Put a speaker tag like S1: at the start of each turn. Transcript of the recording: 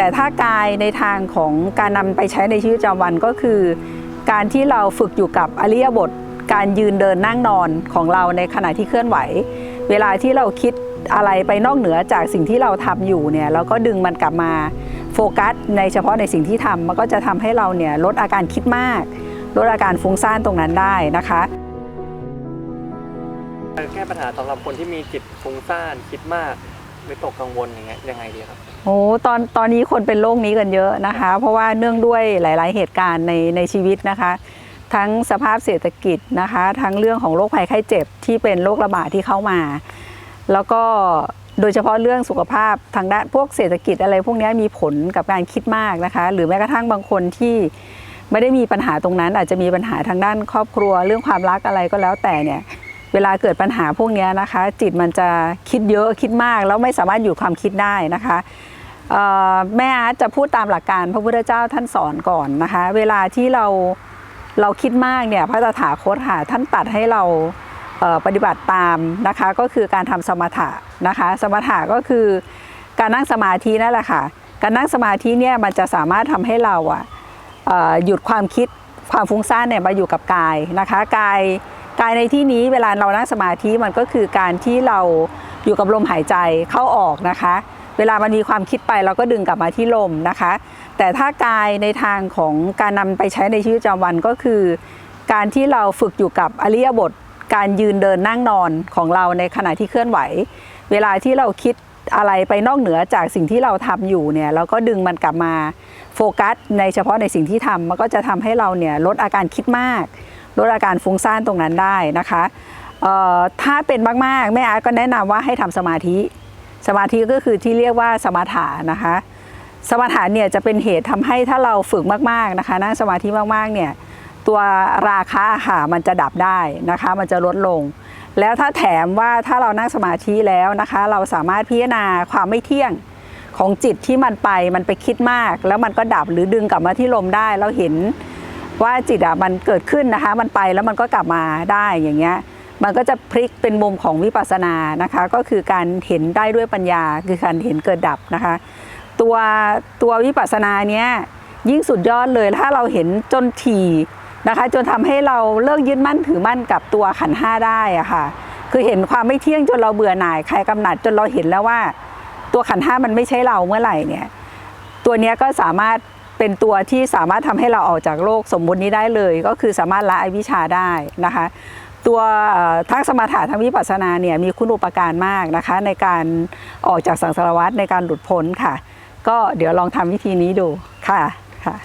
S1: แต่ถ้ากายในทางของการนำไปใช้ในชีวิตประจำวันก็คือ การที่เราฝึกอยู่กับอริยบท การยืนเดินนั่งนอนของเราในขณะที่เคลื่อนไหว เวลาที่เราคิดอะไรไปนอกเหนือจากสิ่งที่เราทำอยู่เนี่ยเราก็ดึงมันกลับมาโฟกัสในเฉพาะในสิ่งที่ทำมันก็จะทำให้เราเนี่ยลดอาการคิดมาก ลดอาการฟุ้งซ่านตรงนั้นได้นะคะ
S2: แก้ปัญหาสำหรับคนที่มีจิตฟุ้งซ่านคิดมาก หรือตกกังวลอย่างเงี้ยยังไงดีครับ
S1: โอ้ตอนตอนนี้คนเป็นโรคนี้กันเยอะนะคะ เพราะว่าเนื่องด้วยหลาย ๆ เหตุการณ์ในในชีวิตนะคะ ทั้งสภาพเศรษฐกิจนะคะ ทั้งเรื่องของโรคภัยไข้เจ็บที่เป็นโรคระบาดที่เข้ามา แล้วก็โดยเฉพาะเรื่องสุขภาพทางด้านพวกเศรษฐกิจอะไรพวกนี้มีผลกับการคิดมากนะคะ หรือแม้กระทั่งบางคนที่ไม่ได้มีปัญหาตรงนั้น อาจจะมีปัญหาทางด้านครอบครัว เรื่องความรักอะไรก็แล้วแต่เนี่ย เวลาเกิดปัญหาพวกนี้นะคะ จิตมันจะคิดเยอะคิดมากแล้วไม่สามารถอยู่ความคิดได้นะคะแม่อาร์ตจะพูดตามหลักการพระพุทธเจ้าท่านสอนก่อนนะคะ เวลาที่เราเราคิดมากเนี่ยพระตถาคตค่ะท่านตัดให้เราเปฏิบัติตามนะคะ ก็คือการทำสมถะนะคะ สมถะก็คือการนั่งสมาธินั่นแหละค่ะ การนั่งสมาธิเนี่ยมันจะสามารถทำให้เราอะเอ่อหยุดความคิดความฟุ้งซ่านเนี่ยมาอยู่กับกายนะคะกาย กายในที่นี้เวลาเรานั่งสมาธิมันก็คือการที่เราอยู่กับลมหายใจเข้าออกนะคะ เวลามันมีความคิดไปเราก็ดึงกลับมาที่ลมนะคะ แต่ถ้ากายในทางของการนำไปใช้ในชีวิตประจำวันก็คือ การที่เราฝึกอยู่กับอริยบท การยืนเดินนั่งนอนของเราในขณะที่เคลื่อนไหว เวลาที่เราคิดอะไรไปนอกเหนือจากสิ่งที่เราทำอยู่เนี่ยเราก็ดึงมันกลับมาโฟกัสในเฉพาะในสิ่งที่ทำมันก็จะทำให้เราเนี่ยลดอาการคิดมาก ลดอาการฟุ้งซ่านตรงนั้นได้นะคะเอ่อถ้าเป็นมากๆแม่อาร์ตก็แนะนำว่าให้ทำสมาธิ สมาธิก็คือที่เรียกว่าสมาถานะคะ สมาถะเนี่ยจะเป็นเหตุทำให้ถ้าเราฝึกมากๆนะคะนั่งสมาธิมากๆเนี่ยตัวราคะค่ะมันจะดับได้นะคะ มันจะลดลง แล้วถ้าแถมว่าถ้าเรานั่งสมาธิแล้วนะคะ เราสามารถพิจารณาความไม่เที่ยงของจิตที่มันไปมันไปคิดมาก แล้วมันก็ดับหรือดึงกลับมาที่ลมได้เราเห็น ว่าจิตอะมันเกิดขึ้นนะคะ มันไปแล้วมันก็กลับมาได้อย่างเงี้ยมันก็จะพลิกเป็นมุมของวิปัสสนานะคะ ก็คือการเห็นได้ด้วยปัญญาคือการเห็นเกิดดับนะคะ ตัวตัววิปัสสนาเนี้ยยิ่งสุดยอดเลยถ้าเราเห็นจนถี่นะคะ จนทำให้เราเลิกยึดมั่นถือมั่นกับตัวขันห้าได้อะค่ะ คือเห็นความไม่เที่ยงจนเราเบื่อหน่ายใครกำหนัดจนเราเห็นแล้วว่า ตัวขันห้ามันไม่ใช่เราเมื่อไหร่เนี่ยตัวเนี้ยก็สามารถ เป็นตัวที่สามารถทำให้เราออกจากโลกสมมุตินี้ได้เลย ก็คือสามารถละอวิชาได้นะคะ ตัวทั้งสมถะทั้งวิปัสสนาเนี่ยมีคุณอุปการมากนะคะ ในการออกจากสังสารวัฏในการหลุดพ้นค่ะ ก็เดี๋ยวลองทำวิธีนี้ดูค่ะค่ะ